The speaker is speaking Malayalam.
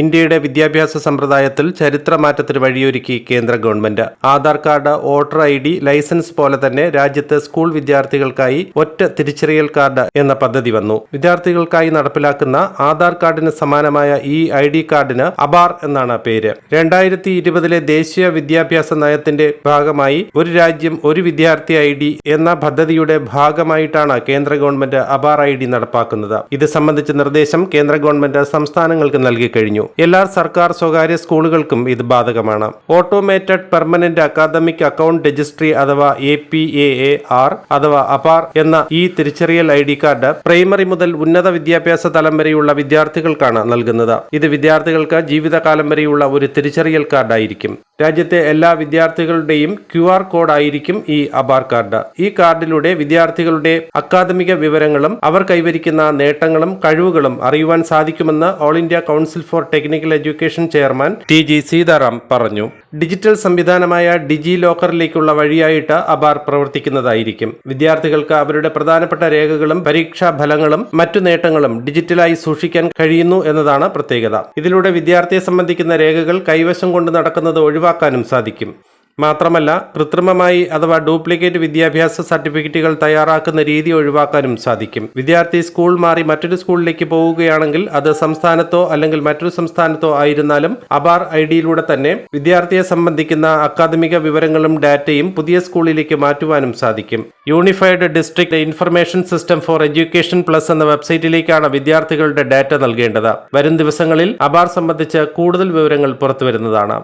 ഇന്ത്യയുടെ വിദ്യാഭ്യാസ സമ്പ്രദായത്തിൽ ചരിത്രമാറ്റത്തിന് വഴിയൊരുക്കി കേന്ദ്ര government. Aadhaar card voter I D license പോലെ തന്നെ രാജ്യത്ത് സ്കൂൾ വിദ്യാർത്ഥികൾക്കായി ഒറ്റ തിരിച്ചറിയൽ കാർഡ് എന്ന പദ്ധതി വന്നു. വിദ്യാർത്ഥികൾക്കായി നടപ്പിലാക്കുന്ന ആധാർ കാർഡിന് സമാനമായ ഈ ഐ ഡി കാർഡിന് അബാർ എന്നാണ് പേര്. രണ്ടായിരത്തി ഇരുപതിലെ ദേശീയ വിദ്യാഭ്യാസ നയത്തിന്റെ ഭാഗമായി ഒരു രാജ്യം ഒരു വിദ്യാർത്ഥി ഐ ഡി എന്ന പദ്ധതിയുടെ ഭാഗമായിട്ടാണ് കേന്ദ്ര ഗവൺമെന്റ് അബാർ ഐ ഡി നടപ്പാക്കുന്നത്. ഇത് സംബന്ധിച്ച നിർദ്ദേശം കേന്ദ്ര ഗവൺമെന്റ് സംസ്ഥാനങ്ങൾക്ക് നൽകി കഴിഞ്ഞു. എല്ലാ സർക്കാർ സ്വകാര്യ സ്കൂളുകൾക്കും ഇത് ബാധകമാണ്. Automated permanent academic account registry അഥവാ A P A A R അഥവാ അപാർ എന്ന ഈ തിരിച്ചറിയൽ ഐ ഡി കാർഡ് പ്രൈമറി മുതൽ ഉന്നത വിദ്യാഭ്യാസ തലം വരെയുള്ള വിദ്യാർത്ഥികൾക്കാണ് നൽകുന്നത്. ഇത് വിദ്യാർത്ഥികൾക്ക് ജീവിതകാലം വരെയുള്ള ഒരു തിരിച്ചറിയൽ കാർഡായിരിക്കും. രാജ്യത്തെ എല്ലാ വിദ്യാർത്ഥികളുടെയും ക്യു ആർ കോഡായിരിക്കും ഈ അബാർ കാർഡ്. ഈ കാർഡിലൂടെ വിദ്യാർത്ഥികളുടെ അക്കാദമിക വിവരങ്ങളും അവർ കൈവരിക്കുന്ന നേട്ടങ്ങളും കഴിവുകളും അറിയുവാൻ സാധിക്കുമെന്ന് all India council for technical education chairman T G Seetharam പറഞ്ഞു. ഡിജിറ്റൽ സംവിധാനമായ ഡിജി ലോക്കറിലേക്കുള്ള വഴിയായിട്ട് അബാർ പ്രവർത്തിക്കുന്നതായിരിക്കും. വിദ്യാർത്ഥികൾക്ക് അവരുടെ പ്രധാനപ്പെട്ട രേഖകളും പരീക്ഷാ ഫലങ്ങളും മറ്റു നേട്ടങ്ങളും ഡിജിറ്റലായി സൂക്ഷിക്കാൻ കഴിയുന്നു എന്നതാണ് പ്രത്യേകത. ഇതിലൂടെ വിദ്യാർത്ഥിയെ സംബന്ധിക്കുന്ന രേഖകൾ കൈവശം കൊണ്ട് നടക്കുന്നത് ഒഴിവാക്കാനും സാധിക്കും. മാത്രമല്ല കൃത്രിമമായി അഥവാ ഡ്യൂപ്ലിക്കേറ്റ് വിദ്യാഭ്യാസ സർട്ടിഫിക്കറ്റുകൾ തയ്യാറാക്കുന്ന രീതി ഒഴിവാക്കാനും സാധിക്കും. വിദ്യാർത്ഥി സ്കൂൾ മാറി മറ്റൊരു സ്കൂളിലേക്ക് പോവുകയാണെങ്കിൽ അത് സംസ്ഥാനത്തോ അല്ലെങ്കിൽ മറ്റൊരു സംസ്ഥാനത്തോ ആയിരുന്നാലും അബാർ ഐ ഡിയിലൂടെ തന്നെ വിദ്യാർത്ഥിയെ സംബന്ധിക്കുന്ന അക്കാദമിക വിവരങ്ങളും ഡാറ്റയും പുതിയ സ്കൂളിലേക്ക് മാറ്റുവാനും സാധിക്കും. Unified district information system for education plus എന്ന വെബ്സൈറ്റിലേക്കാണ് വിദ്യാർത്ഥികളുടെ ഡാറ്റ നൽകേണ്ടത്. വരും ദിവസങ്ങളിൽ അബാർ സംബന്ധിച്ച് കൂടുതൽ വിവരങ്ങൾ പുറത്തുവരുന്നതാണ്.